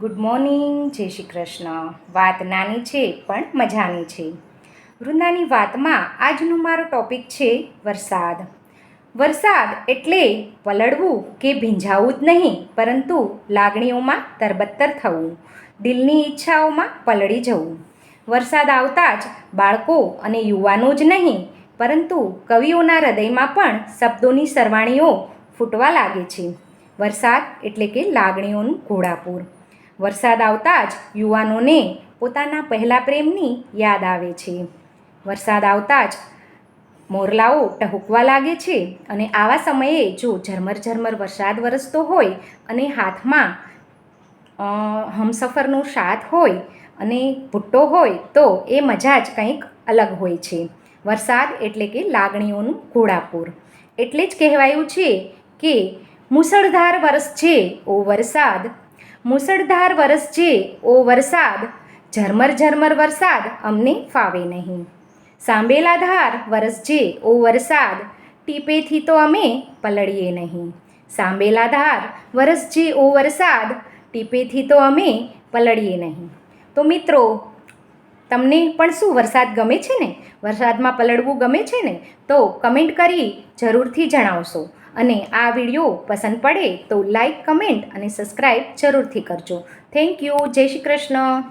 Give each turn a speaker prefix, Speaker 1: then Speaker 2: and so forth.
Speaker 1: Good morning, જય શ્રી કૃષ્ણ. વાત નાની છે, પણ મજાની છે. વૃંદાની વાતમાં આજનો મારો ટોપિક છે વરસાદ. વરસાદ એટલે પલળવું કે ભીંજાવું જ નહીં, પરંતુ લાગણીઓમાં તરબત્તર થવું, દિલની ઈચ્છાઓમાં પલળી જવું. વરસાદ આવતા જ બાળકો અને યુવાનો જ નહીં, પરંતુ કવિઓના હૃદયમાં પણ શબ્દોની સરવાણીઓ ફૂટવા લાગે છે. વરસાદ એટલે કે લાગણીઓનું ઘોડાપૂર. વરસાદ આવતા જ યુવાનોને પોતાના પહેલા પ્રેમની યાદ આવે છે. વરસાદ આવતા જ મોરલાઓ ટહુકવા લાગે છે અને આવા સમયે જો ઝરમર ઝરમર વરસાદ વરસતો હોય અને હાથમાં હમસફરનો સાથ હોય અને ભુટ્ટો હોય તો એ મજા જ કંઈક અલગ હોય છે. વરસાદ એટલે કે લાગણીઓનું ઘોડાપૂર. એટલે જ કહેવાયું છે કે મુસળધાર વરસ છે ઓ વરસાદ મુસળધાર વરસ છે ઓ વરસાદ, ઝરમર ઝરમર વરસાદ અમને ફાવે નહીં. સાંભેલા ધાર વરસજે ઓ વરસાદ, ટીપેથી તો અમે પલળીએ નહીં. સાંભેલા ધાર વરસ છે ઓ વરસાદ, ટીપેથી તો અમે પલળીએ નહીં. તો મિત્રો, તમને પણ શું વરસાદ ગમે છે ને? વરસાદમાં પલળવું ગમે છે ને? તો કમેન્ટ કરી જરૂરથી જણાવશો. અને આ વીડિયો પસંદ પડે તો લાઈક કમેન્ટ અને સબસ્ક્રાઈબ જરૂરથી કરજો. થેન્ક યુ જય શ્રી કૃષ્ણ.